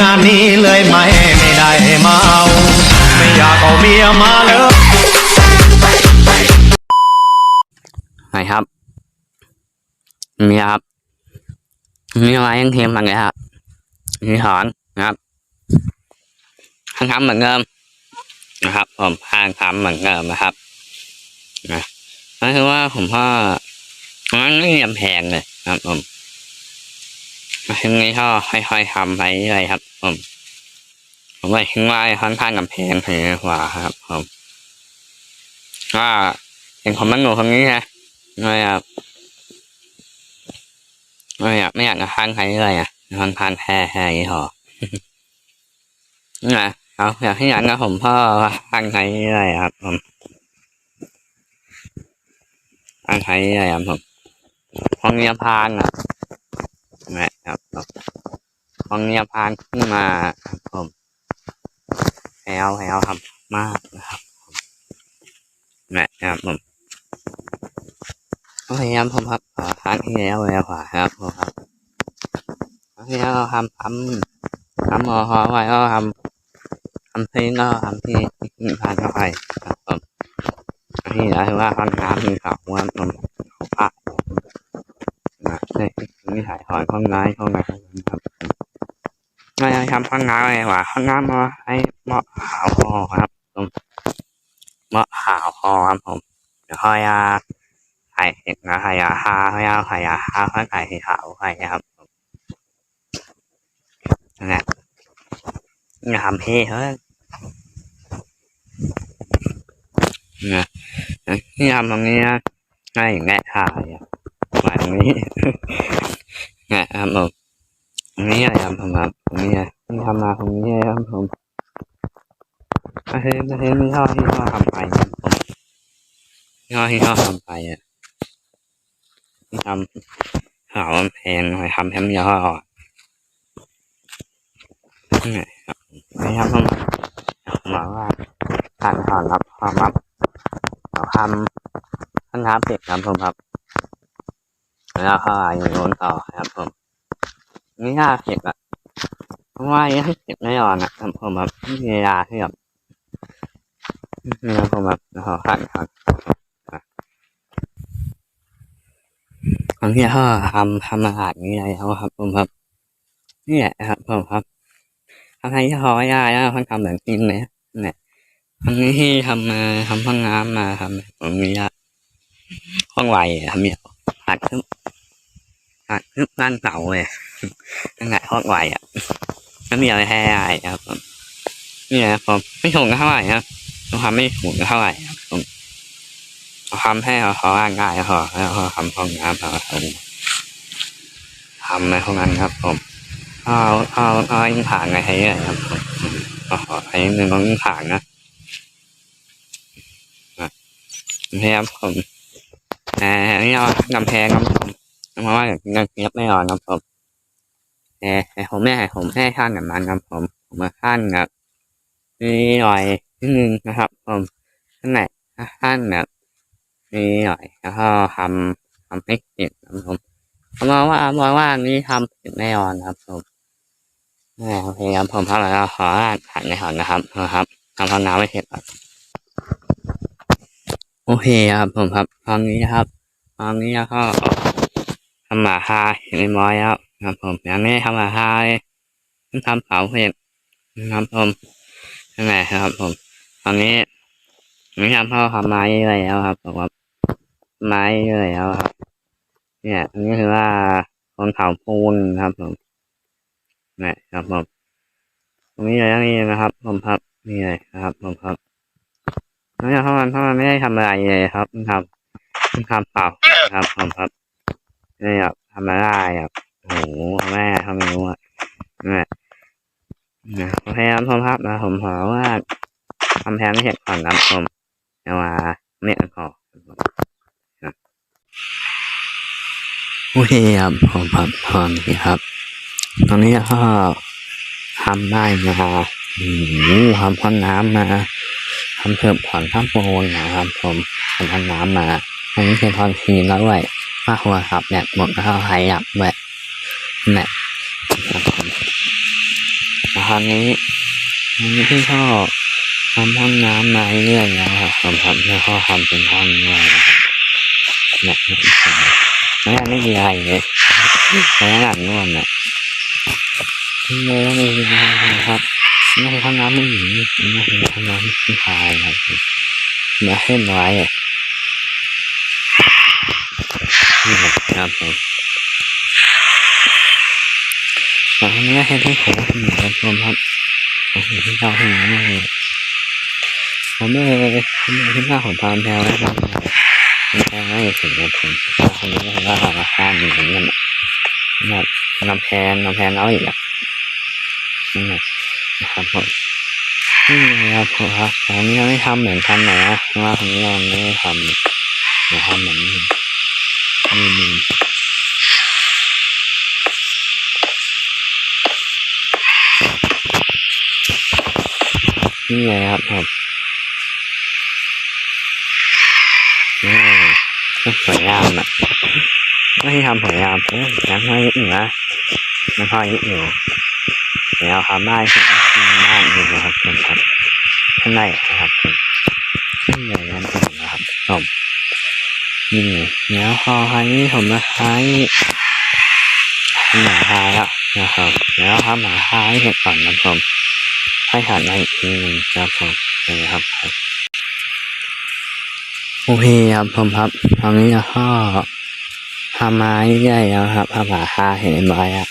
งานนี้เลยไม่ไม่ได้มาเอา ไม่อยากเอาเมียมาเลยไหนครับ มีครับ มีอะไรยังเทียมมาเลยครับ มีถอนนะครับทางทำเหมือนเดิมนะครับผมทางทำเหมือนเดิมนะครับนะนั่นคือว่าผมพ่อมันไม่ยำแพงเลยครับผม ทีนี้ก็ค่อยๆทำไปเรื่อยครับผมผมว่าคิดว่าค่อนข้างกำแพงแพงกว่าครับผมก็เห็นคนมันหนูคนนี้นะไม่อยากไม่อยากไม่อยากจะข้างใครเลยอะทางทานแค่แค่นี้พอนะเอาอยากให้อยากนะผมพ่อข้างใครเลยครับผมข้างใครเลยครับผมห้องเนียพานอะ นะครับห้องเนียพานขึ้นมาครับผมแถวแถวครับมากนะครับผมนะครับผมพยายามผมครับอ่าครั้งที่แล้วแล้วขวาครับผมครับครั้งที่แล้วทำทำทำมอฮอไว้ก็ทำทำเพลงก็ทำที่ผ่านเข้าไปครับผมที่แล้วถือว่าค่อนข้างมีข่าวว่ามันเขาพลาดนะในที่ถ่ายถ อนข้องน้ายข้องไหนครับไม่ได้ทำข้องน้ำเลยว่าข้องน้ำมาให้เหมาะขาวคอครับผมเหมาะขาวคอครับผมเดี๋ยวค่อยอ่าไข่เห็ดนะไข่ยาฮาไข่ยาไข่ยาฮาไข่ไข่สีขาวไข่ครับนั่นแหละอย่าทำเพ่เฮ้ยนะที่ทำตรงนี้นะง่ายแง่ถ่ายอะมาตรงนี้ แง่ครับผมตรง นี้อะครับผมครับตรงนี้อะที่ทำมาตรงนี้ครับผมอาเทมอาเทมไม่ชอบที่ชอบทำไปครับผมที่ชอบที่ชอบทำไปอะที่ทำหาว่าแพงหน่อยทำแฮมยอดนี่ครับไม่ทำต้องหมาว่าทานถอนรับความรับทำท่านครับเด็กครับผมครับแล้วก็อย่างโน้นต่อครับผม ไม่ยากเก็บอะเพราะว่ายังเก็บไม่ออนนะผมแบบไม่มีเวลาที่แบบนี่ครับผมแบบแล้วก็ขันครับบางทีก็ทำทำอาหารนี้อะไรเขาครับ ผมครับนี่แหละครับ ผมครับทำให้ที่เขาได้แล้วเขาทำแบบนี้เลยเนี่ยทำนี้ที่ทำมาทำห้องน้ำมาทำผมมีอะห้องไวทำเนี่ยหัดขึ้ นหัดขึ้นบ้านเก่าเลยตั้งแต่ห้องไหวอะก็มีอะไรให้ได้ครับนี่แหละผมไม่ถูกเท่าไหร่ครับผมทำไม่ถูกเท่าไหร่ครับผมทำให้เขาเขาอ่านง่ายพอแล้เขาทำห้องน้ำเขาทำทำในห้องนั้นครับ ผมเอาเอาเอายิงผ่านไงให้เนี่ยครับผมก็ขอให้หนึ่งต้องยิงผ่านนะพยายามผมแต่นี่เอากำแพงครับผม เพราะว่าอย่างเงียบไม่นอนครับผมแต่แต่ผมไม่ให้ผมไม่ให้ท่านกับมันครับผมผมมาท่านแบบนี่หน่อยนิดนึงนะครับ ผมท่านไหนท่านแบบนี่หน่อยแล้วก็ทำทำให้เห็นครับผมผมมองว่ามองว่านี้ทำผิดแน่นอนครับผมโอเคครับผมทำแล้วขออ่านผ่านในหอนนะครับนะครับทำห้องน้ำไม่เสร็จครับโอเคครับผมครับตอนนี้นะครับตอนนี้ก็ำหมาคาเห็นเรียบร้อยแล้วครับผมยังไม่ทำหมาคาเลยทำเสาเสร็นครับผมนั่นแหละครับผมตอนนี้ไม่ทำพ่อทำไม้อะไรแล้วครับผมไม้เลยแล้วครับ เนี่ยอันนี้คือว่าคนเผาปูนครับผมนี่ครับผมตรงนี้เลยตรงนี้นะครับ ผมครับนี่เลยครับ ผมครับแล้วเนี่ยถ้ามันถ้ามันไม่ได้ทำอะไรเลยครับทำทำเปล่าครับผมครับ นี่ครับทำอะได้ครับโอ้โหแม่ทำไม่รู้อะนี่นะโอเคครับผมครับนะผมขอว่าทำแทนไม่เห็นก่อนครับผมเอามาเนี่ยขอโอเคครับผมครับตอนนี้ครับ ตอนนี้ก็ทำได้มาอืมทำห้องน้ำมาทำเพิ่มผ่อนข้ามโปนนะครับผมทำห้องน้ำมาอันนี้คือทอนทีแล้วด้วย ว่าหัวขับเนี่ยหมดแล้วหายหยับแบบเนี่ยครับผมนะครับนี้อันนี้ที่พ่อทำห้องน้ำมาเรื่อยๆแล้วครับผมทำแล้วก็ทำเป็นห้องด้วยนะครับเนี่ยเนี่ยไม่ไม่มีอะไรเลยไม่งั้นง่วงอะที่เลยไม่มีอะไรครับนี่คือห้องน้ำผู้หญิงนี่คือห้องน้ำผู้ชายครับมาเส้นไว้ อะนี่ครับผมตอนนี้ให้ทุกคนเหมือนกันชมครับผมเห็นที่เราเห็นนะนี่ผมไม่เลยผมไม่ที่หน้าผมตามแถวแล้วครับผมแถวไม่ถึงนะผมคนนี้ผมว่าราคาเหมือนกันแบบนำแพนนำแพนเอาอีกอะนี่นะครับผมนี่นะครับผมครับตอนนี้ไม่ทำเหมือนกันนะว่าตรงนี้ไม่ทำเราทำเหมือนนี่นี่ นี่ ไงครับผมนี่ก็สวยงามอะไม่ทำสวยงามยังไม่ยึดอยู่นะมันพอยึดอยู่เดี๋ยวทำได้ที่บ้านอยู่นะครับผมครับข้างในนะครับผมนี่ไงนั่นเองนะครับผมนี่ไงแล้วพอคราวนี้ผมมาใช้หมาพายแล้วนะครับแล้วทำหมาพายเสร็จก่อนนะผม ให้หันมาอีกทีหนึ่งครับผมนี่ครับครับโอเคครับผมครับตอนนี้เราก็ทำมาเรื่อยๆแล้วครับทำหาค่าเห็นไหมอะ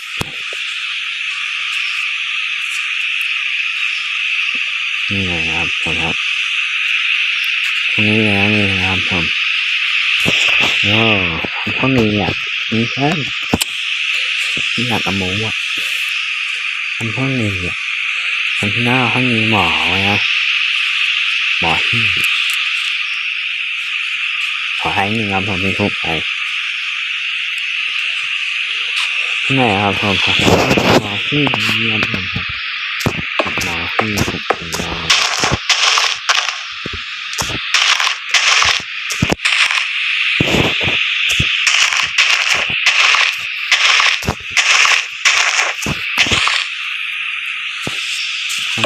นี่ไงครับผมครับตรงนี้แล้วนี่นะครับผมโอ้ผมก็มีอยากมีแค่อยากกระมูอะผมก็มีอะ ข้างหน้าข้างมีหมอนะหมอที่ขอให้หนึ่งครับผมไม่ทุกข์ไปข้างในครับผมหมอที่เยี่ยมผมครับ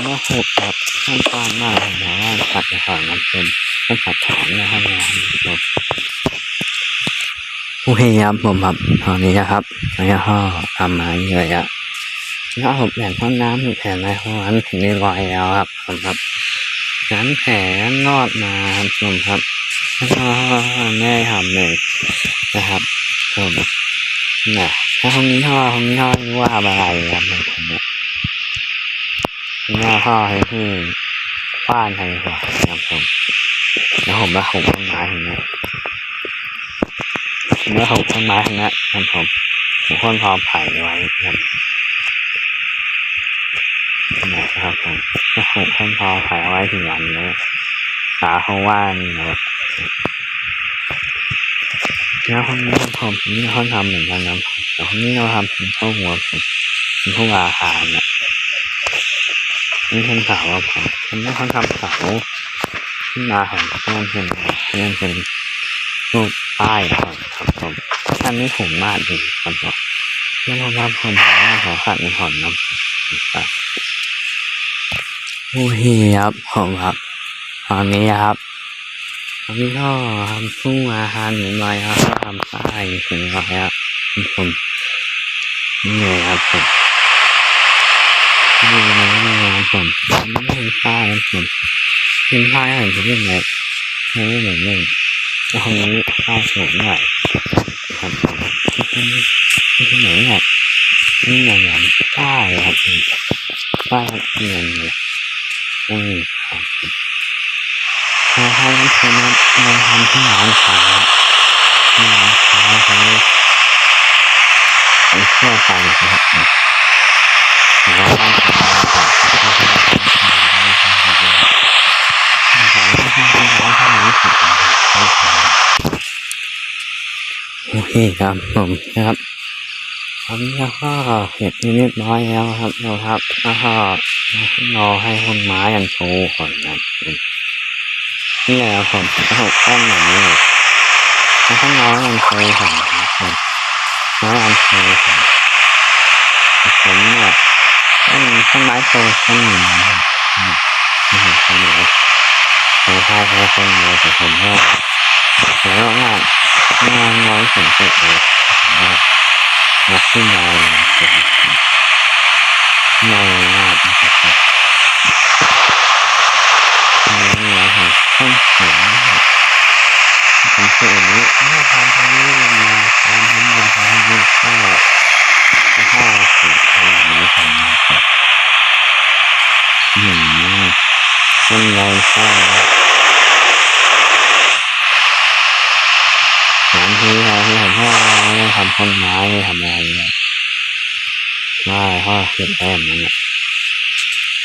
ว่าหกครับขั้นตอนมากเลยนะว่าขัดในฝั่งน้ำเป็นต้องขัดถอนในห้องน้ำครับโอเคครับผมครับตอนนี้นะครับแล้วก็ทำมาเยอะอะแล้วผมแบ่งห้องน้ำแผ่นในห้องนั้นถึงได้รอยแล้วครับผมครับงั้นแผลงอดมาครับผมครับแม่ทำเลยนะครับผมนะถ้าห้องนี้ท่อห้องนี้ท่อรู้ว่าอะไรครับผมเนี่ย หน้าพ่อให้ที่บ้านใครก่อนะครับผมแล้วผมมาหุบต้นไม้ตรงเนี้ผมมาหุบต้นไม้ตรงเนี้นะครับผมผมค้นพอมไผ่ไว้ครับนะครับผมก็หุบค้นพอมไผ่ไว้ถึงวันนี้หาเขาว่างนะครับแล้วคนนี้ผมนี่เขาทำเหมือนกันนะแต่คนนี้เราทำเป็นข้าวหัวผมเป็นข้าวอาหารเนี่ย นี่เป็นเสาครับผมผมไม่ค่อยทำเสาขึ้นมาของเพื่อนเป็นเพื่อนเป็นรูปป้ายครับครับผมอันนี้ผมมากดีครับผมเพื่อนผมรับคนว่าขอขัดในผ่อนนะครับโอเคครับผมครับตอนนี้ครับตอนนี้ก็ทำสู้อาหารหมือนไรครับก็ทำป้ายถึงไรครับผมนี่ครับผมนี่ ผมไม่เป็นผ้านะผมเป็นผ้าอะไรผมเป็นแบบไม่เหมือนหนึ่งแล้วคนนี้ผ้าสูงหน่อยครับผมที่นี่ที่ไหนเนี่ยนี่อย่างอย่างผ้าครับผ้าเงินเลยอืมครับพอเขาทำมาเราทำที่ร้านขายที่ร้านขายเขาไปเชื่อฟังครับโอ เคครับผมนะครับตอนนี้ก็เสร็จเรียบร้อยแล้วครับเราครับแล้วก็รอให้คนไม้ยันโชว์ก่อนครับนี่แหละผมก็หกต้นอย่างนี้แล้วก็น้อยยันโชว์ก่อนครับน้อยยันโชว์ก่อนผมเนี่ยอืมต้นไม้โตต้นหนึ่งนะครับอืมอืมต้นไม้โตข้าวโตต้นไม้แต่ผมว่าผมว่างา นงานน้อยสุดเลยผมว่านักขึ้นมาน สามทีเราที่ผมพ่อไม่ทำต้นไม้ทำอะไรเลยไม่ห้อเก็บแอมนั่นแหละ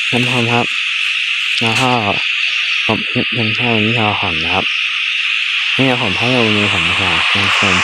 ท่านผู้ชมครับแล้วก็ผมคิดเป็นแค่นี้เราหันนะครับนี่ผมให้ดูมือผมค่ะท่านผู้ชม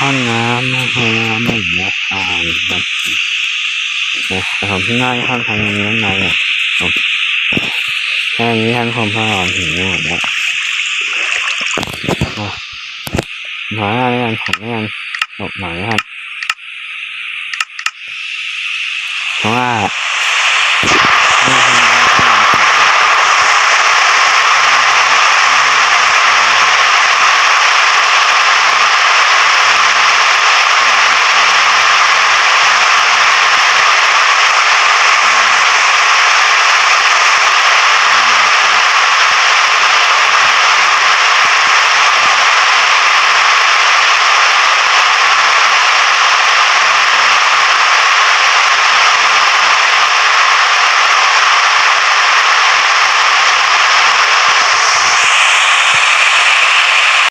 ห้องน้ำห้องน้ำไม่เหมือนนาคาครับนะแต่ผมที่ง่ายข้างทางนี้ข้ายอะครับแค่นี้ท่านผมพ่อถึงหมดแล้วหมาอะไรกันผมไม่กันหลบหน่อะครับเพราะว่า